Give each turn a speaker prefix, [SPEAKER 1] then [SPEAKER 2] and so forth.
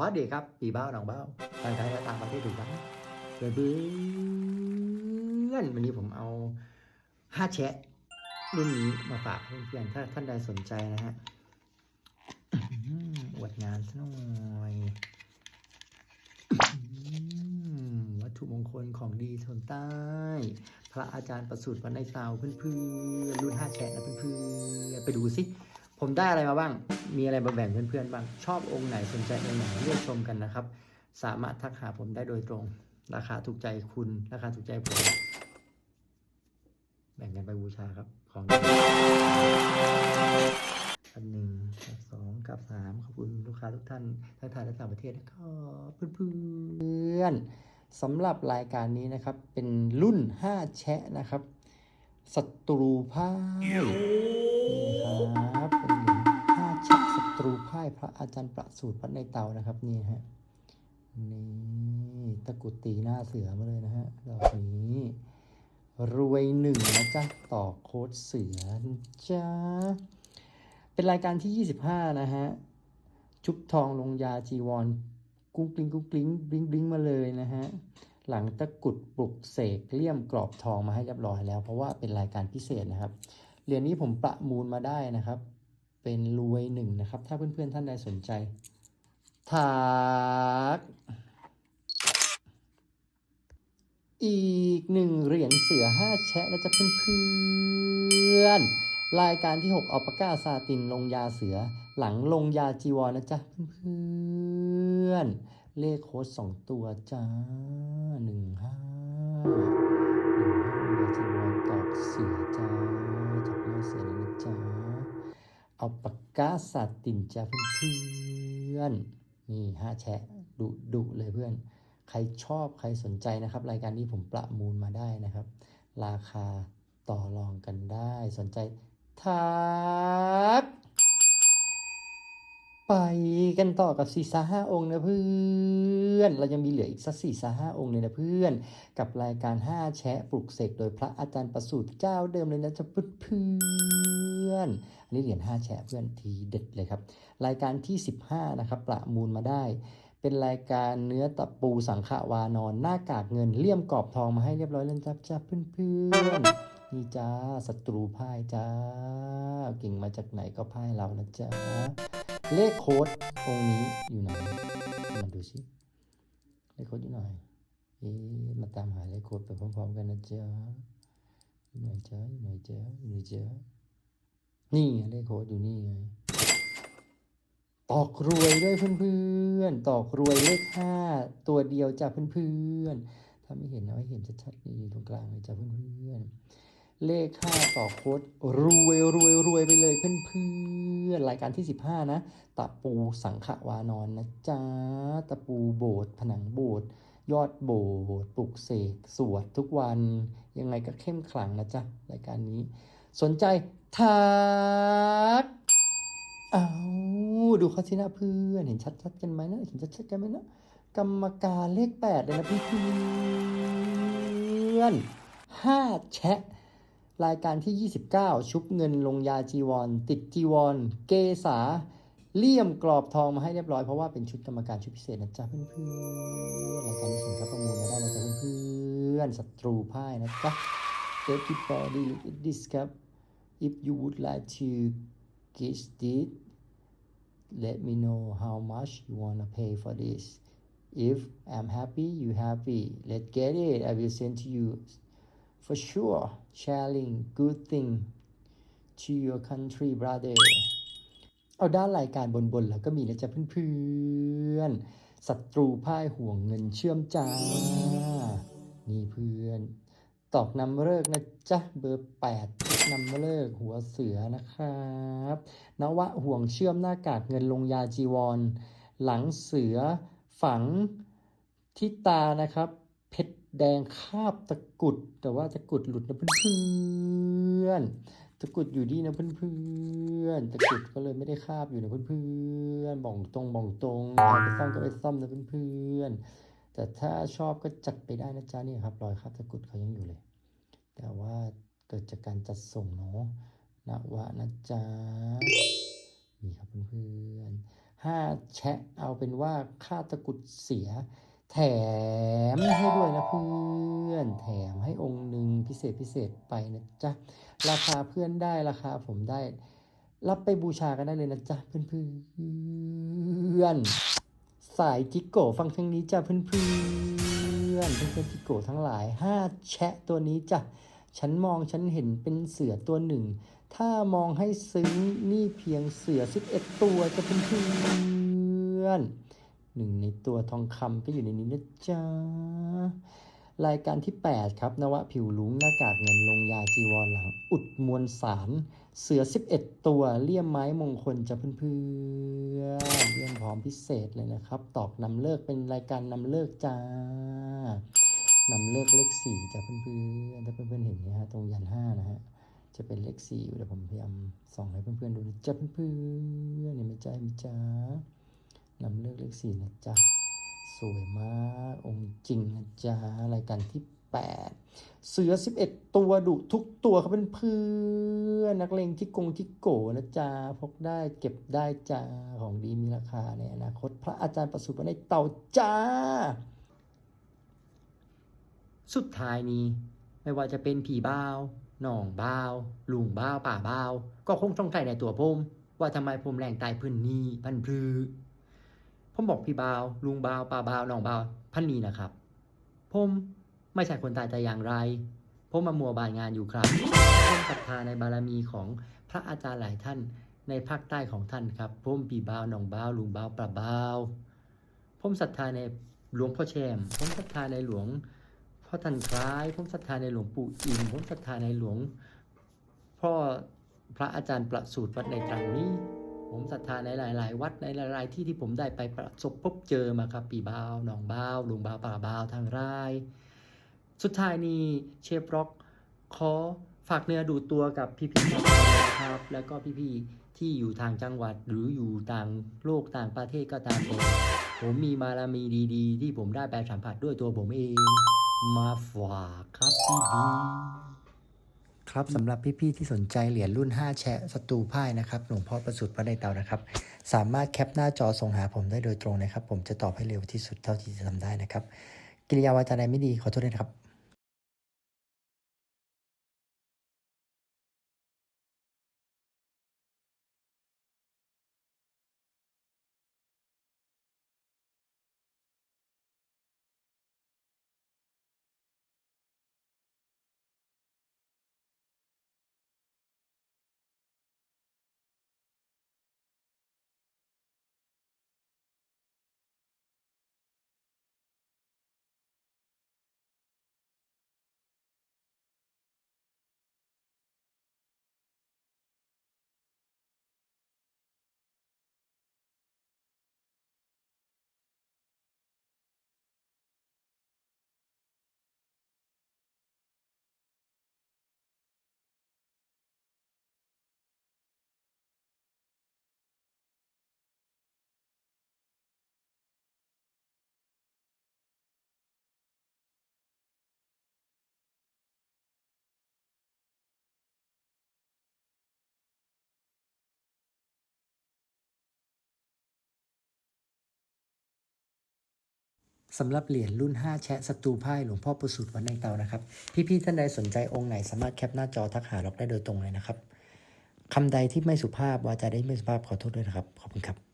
[SPEAKER 1] สวัสดีครับปีบ้าหนองบ้าไปไทยและต่างประเทศถูกกันเพื่อนเพื่อนวันนี้ผมเอาห้าแชะรุ่นนี้มาฝากเพื่อนๆถ้าท่านใดสนใจนะฮะอวดงานซะหน่อยวัตถุมงคลของดีทนใต้ พระอาจารย์ประสูติวัดในเตาเพื่อนๆรุ่นห้าแชะนะเพื่อนๆไปดูสิ ผมได้อะไรมาบ้าง มีอะไรมาแบ่งเพื่อนๆบ้าง ชอบองค์ไหนสนใจองค์ไหนเลือกชมกันนะครับ สามารถทักหาผมได้โดยตรง ราคาถูกใจคุณ ราคาถูกใจผม แบ่งกันไปบูชาครับ ของอันหนึ่งกับสองกับสามขอบคุณลูกค้าทุกท่านทั้งไทยและต่างประเทศนะครับเพื่อนๆสำหรับรายการนี้นะครับ เป็นรุ่น 5 แชะนะครับศัตรูพ่ายนี่ครับ ตรูพ่ายพระอาจารย์ประสูตรวัดในเตานะครับนี่ฮะนี่ตะกุดตีหน้าเสือมาเลยนะฮะดอกนี้ รวยหนึ่งนะจ๊ะต่อโค้ดเสือจ๊ะเป็นรายการที่ 25 นะฮะ ชุบทองลงยาจีวร กุ้งกลิ้งกุ้งกลิ้งบลิ้งบลิ้งมาเลยนะฮะ หลังตะกุดปลุกเสกเลี่ยมกรอบทองมาให้เรียบร้อยแล้ว เพราะว่าเป็นรายการพิเศษนะครับเหรียญนี้ผมประมูลมาได้นะครับ เป็นรวยหนึ่งนะครับ ถ้าเพื่อนๆท่านใดสนใจทักอีกหนึ่งเหรียญเสือห้าแชะนะจ๊ะเพื่อนๆรายการที่ 6อัลปาก้าซาตินลงยาเสือ หลังลงยาจีวรนะจ๊ะเพื่อนๆเลขโค้ดสองตัวจ้าหนึ่งห้าหนึ่งห้าจีวรตอกเสือจ้าจากหน้าเสือเลยนะจ๊ะ เอาปากกาสาตินจ้าเพื่อนๆนี่ห้าแชะดุดุเลยเพื่อน ใครชอบใครสนใจนะครับ รายการนี้ผมประมูลมาได้นะครับ ราคาต่อรองกันได้สนใจทักไปกันต่อกับสี่สาห้าองค์นะเพื่อน เรายังมีเหลืออีกสักสี่สาห้าองค์เลยนะเพื่อน กับรายการห้าแชะปลุกเสกโดยพระอาจารย์ประสูติเจ้าเดิมเลยนะจะเพื่อน อันนี้เหรียญห้าแชะเพื่อนทีเด็ดเลยครับ รายการที่ 15 นะครับ ประมูลมาได้ เป็นรายการเนื้อตะปูสังขวานอน หน้ากากเงินเลี่ยมกรอบทองมาให้เรียบร้อยแล้วจ้าจ้าเพื่อนนๆนี่จ้าศัตรูพ่ายจ้า เก่งมาจากไหนก็พ่ายเรานะจ้าเลขโค้ดองนี้อยู่ไหนมาดูสิเลขโค้ดอยู่ไหนเอ๊มาตามหาเลขโค้ดไปพร้อมๆกันนะจ๊ะอยู่ไหนจ๊ะอยู่ไหนจ๊ะอยู่ไหนจ๊ะ นี่ไงเลขโค้ดอยู่นี่ไงตอกรวยด้วยเพื่อนๆ ตอกรวยเลขห้าตัวเดียวจ้ะเพื่อนๆ ถ้าไม่เห็นนะให้เห็นชัดๆนี่อยู่ตรงกลางเลยจ้ะเพื่อนๆ เลขห้าต่อโค้ดรวยรวยรวยไปเลยเพื่อนๆ รายการที่15นะ ตะปูสังขวานอนนะจ๊ะ ตะปูโบสถ์ผนังโบสถ์ยอดโบสถ์ปลุกเสกสวดทุกวัน ยังไงก็เข้มขลังนะจ๊ะรายการนี้ สนใจทักเอาดูเขาสินะเพื่อน เห็นชัดๆกันไหมนะเห็นชัดๆกันไหมนะกรรมการเลขแปดเลยนะเพื่อนห้าแชะรายการที่ 29 ชุบเงินลงยาจีวร ติดจีวร เกษาเลี่ยมกรอบทองมาให้เรียบร้อยเพราะว่าเป็นชุดกรรมการชุดพิเศษนะจ๊ะเพื่อนๆรายการนี้สินค้าประมูลมาได้นะจ๊ะเพื่อนๆศัตรูพ่ายนะจ๊ะ Everybody look at this ครับ if you would like to get this let me know how much you wanna pay for this if I'm happy you happy let's get it I will send to you for sure sharing good thing to your country brother เอาด้านรายการบนๆแล้วก็มีนะจ๊ะเพื่อนๆศัตรูพ่ายห่วงเงินเชื่อมจ้า นี่เพื่อน ตอกนำเลิกนะจ๊ะเบอร์แปดนำเลิกหัวเสือนะครับนวะห่วงเชื่อมหน้ากากเงินลงยาจีวร หลังเสือฝังที่ตานะครับ เพชรแดงคาบตะกุด แต่ว่าตะกุดหลุดนะเพื่อนๆตะกุดอยู่ดีนะเพื่อนๆตะกุดก็เลยไม่ได้คาบอยู่นะเพื่อนๆบ่องตรงบ่องตรงไปซ่อมก็ไปซ่อมนะเพื่อนๆ แต่ถ้าชอบก็จัดไปได้นะจ๊ะนี่ครับรอยคราบตะกุดเขายังอยู่เลย แต่ว่าเกิดจากการจัดส่งเนาะนะวะนะจ๊ะนี่ครับเพื่อนๆห้าแชะเอาเป็นว่าค่าตะกุดเสีย แถมให้ด้วยนะเพื่อน แถมให้องค์หนึ่งพิเศษพิเศษไปนะจ๊ะ ราคาเพื่อนได้ราคาผมได้ รับไปบูชากันได้เลยนะจ๊ะเพื่อนๆ สายจิกโกะฟังทางนี้จ้ะเพื่อนๆเพื่อนๆจิกโกะทั้งหลายห้าแชะตัวนี้จ้ะฉันมองฉันเห็นเป็นเสือตัวหนึ่ง ถ้ามองให้ซึ้งนี่เพียงเสือ11ตัวจะเพื่อนหนึ่งในตัวทองคำก็อยู่ในนี้นะจ๊ะรายการที่ 8 ครับนวะผิวลุงหน้ากากเงินลงยา อุดมวลสาร เสือ 11 ตัวเลี่ยมไม้มงคลจะเพื่อนเลี่ยมพร้อมพิเศษเลยนะครับ ตอกนำเลิกเป็นรายการนำเลิกจ้านำเลิกเลขสี่จ้ะเพื่อนๆถ้าเพื่อนๆเห็นนี่ยฮะตรงยันห้านะฮะจะเป็นเลขสี่อยู่เดี๋ยวผมพยายามส่องให้เพื่อนๆดูนะจ๊ะเพื่อนๆเนี่ยไม่ใจไม่จ้านำเลิกเลขสี่นะจ๊ะสวยมากองค์จริงนะจ๊ะรายการที่ 8 เสือ 11 ตัวดุทุกตัวเขาเป็นเพื่อนนักเลงที่กงที่โกนะจ๊ะพกได้เก็บได้จ้าของดีมีราคาในอนาคตพระอาจารย์ประสูติในเต่าจ้า สุดท้ายนี้ ไม่ว่าจะเป็นผีบ้าวหนองบ้าวลุงบ้าวป่าบ้าวก็คงต้องใจในตัวผมว่าทำไมผมแรงตายพื้นนี้พันพรือผมบอกพี่บาว ลุงบาวป่าบาวน้องบาวพันนี้นะครับ ผม ไม่ใช่คนตายแต่อย่างไรผมมามัวบานงานอยู่ครับผมศรัทธาในบารมีของพระอาจารย์หลายท่านในภาคใต้ของท่านครับผมปีบาวนองบาวลุงบาวป่าบาวผมศรัทธาในหลวงพ่อแชมผมศรัทธาในหลวงพ่อทันคล้าย ผมศรัทธาในหลวงปู่อินผมศรัทธาในหลวงพ่อพระอาจารย์ประสูติวัดในตรังนี้ ผมศรัทธาในหลาย ๆ วัดในหลาย ๆ ที่ที่ผมได้ไปประสบพบเจอมาครับปีบาวหนองบาวลุงบาวป่าบาวทางราย สุดท้ายนี้เชฟร็อกขอฝากเนื้อดูตัวกับพี่ๆนะครับ แล้วก็พี่ๆที่อยู่ทางจังหวัดหรืออยู่ต่างโลกต่างประเทศก็ตามเองผมมีบารมีดีๆ ที่ผมได้ไปสัมผัสด้วยตัวผมเอง มาฝากครับพี่บีครับสำหรับพี่ๆที่สนใจเหรียญรุ่น 5 แชะสตูพ่ายนะครับหลวงพ่อประสุทธิ์วัดในเตานะครับ สามารถแคปหน้าจอส่งหาผมได้โดยตรงนะครับ ผมจะตอบให้เร็วที่สุดเท่าที่จะทำได้นะครับ กิริยาวาจาใดไม่ดีขอโทษด้วยนะครับ สำหรับเหรียญรุ่น 5 แชะศัตรูพ่ายหลวงพ่อประสูติวัดในเตานะครับ พี่ๆท่านใดสนใจองค์ไหนสามารถแคปหน้าจอทักหาเราได้โดยตรงเลยนะครับคำใดที่ไม่สุภาพวาจาได้ไม่สุภาพขอโทษด้วยนะครับ ขอบคุณครับ